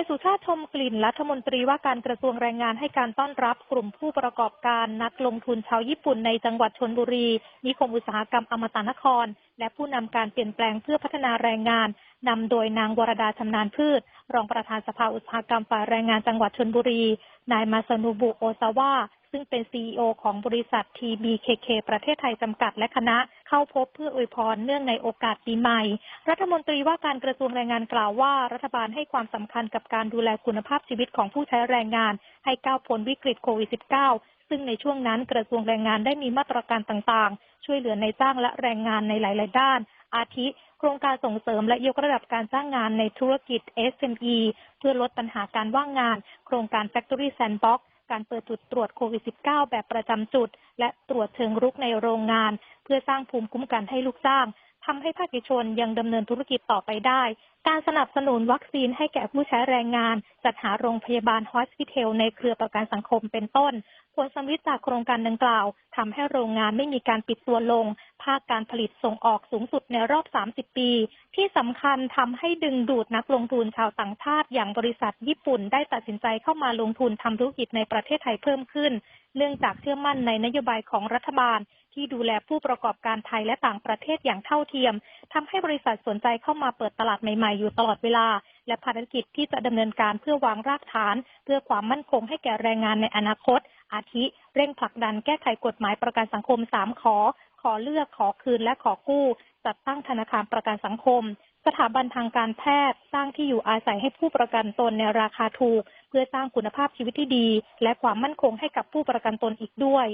ายสุชาติชมกลิ่นรัฐมนตรีว่าการกระทรวงแรงงานให้การต้อนรับกลุ่มผู้ประกอบการนักลงทุนชาวญี่ปุ่นในจังหวัดชนบุรี นิคมอุตสาหกรรมอมตะนคร และผู้นำการเปลี่ยนแปลงเพื่อพัฒนาแรงงาน นำโดยนางวรดาชำนาญพืช รองประธานสภาอุตสาหกรรมฝ่ายแรงงานจังหวัดชนบุรี นายมาซานุบุโอซาวะซึ่งเป็น CEO ของบริษัท TBKK ประเทศไทยจำกัดและคณะ เข้าพบเพื่ออวยพรเนื่องในโอกาสปีใหม่ รัฐมนตรีว่าการกระทรวงแรงงานกล่าวว่า รัฐบาลให้ความสำคัญกับการดูแลคุณภาพชีวิตของผู้ใช้แรงงาน ให้ก้าวพ้นวิกฤตโควิด -19 ซึ่งในช่วงนั้นกระทรวงแรงงานได้มีมาตรการต่างๆ ช่วยเหลือในจ้างและแรงงานในหลาย ๆ ด้าน อาทิ โครงการส่งเสริมและยกระดับการจ้างงานในธุรกิจ SME เพื่อลดปัญหาการว่างงาน โครงการ Factory Sandbox การเปิดจุดตรวจโควิด -19 แบบประจำจุด และตรวจเชิงรุกในโรงงาน เพื่อสร้างภูมิคุ้มกันให้ลูกจ้าง ทำให้ภาคเอกชนยังดำเนินธุรกิจต่อไปได้ การสนับสนุนวัคซีนให้แก่ผู้ใช้แรงงาน จัดหาโรงพยาบาลฮอสพิทลในเครือประกันสังคมเป็นต้น ผลสำลิดจากโครงการดังกล่าวทำให้โรงงานไม่มีการปิดตัวลง ภาคการผลิตส่งออกสูงสุดในรอบ 30 ปี ที่สำคัญทำให้ดึงดูดนักลงทุนชาวต่างชาติ อย่างบริษัทญี่ปุ่นได้ตัดสินใจเข้ามาลงทุนทำธุรกิจในประเทศไทยเพิ่มขึ้น เนื่องจากเชื่อมั่นในนโยบายของรัฐบาล ที่ดูแลผู้ประกอบการไทยและต่างประเทศอย่างเท่าเทียมทำให้บริษัทสนใจเข้ามาเปิดตลาดใหม่ๆ อยู่ตลอดเวลา และภารกิจที่จะดำเนินการเพื่อวางรากฐาน เพื่อความมั่นคงให้แก่แรงงานในอนาคต อาทิ เร่งผลักดันแก้ไขกฎหมายประกันสังคม 3 ขอ ขอเลือกขอคืนและขอกู้ จัดตั้งธนาคารประกันสังคมสถาบันทางการแพทย์สร้างที่อยู่อาศัยให้ผู้ประกันตนในราคาถูก เพื่อสร้างคุณภาพชีวิตที่ดี และความมั่นคงให้กับผู้ประกันตนอีกด้วย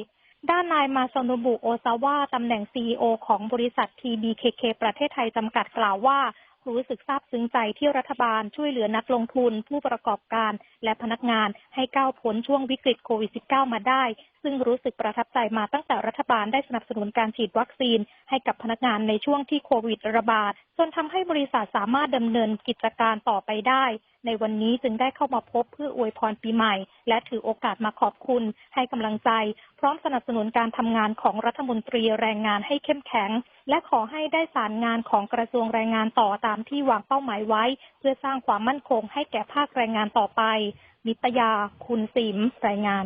ด้านนายมาซาโนบุโอซาวะตำแหน่ง CEO ของบริษัท TBKK ประเทศไทยจำกัดกล่าวว่า รู้สึกซาบซึ้งใจที่รัฐบาลช่วยเหลือนักลงทุน ผู้ประกอบการ และพนักงานให้ก้าวพ้นช่วงวิกฤตโควิด -19 มาได้ ซึ่งรู้สึกประทับใจมาตั้งแต่รัฐบาลได้สนับสนุนการฉีดวัคซีน ให้กับพนักงานในช่วงที่โควิดระบาด จนทำให้บริษัทสามารถดำเนินกิจการต่อไปได้ ในวันนี้จึงได้เข้ามาพบเพื่ออวยพรปีใหม่ และถือโอกาสมาขอบคุณ ให้กำลังใจ พร้อมสนับสนุนการทำงานของรัฐมนตรีแรงงานให้เข้มแข็ง และขอให้ได้สารงานของกระทรวงแรงงานต่อตามที่วางเป้าหมายไว้ เพื่อสร้างความมั่นคงให้แก่ภาคแรงงานต่อไป นิตยา คุณสิม รายงาน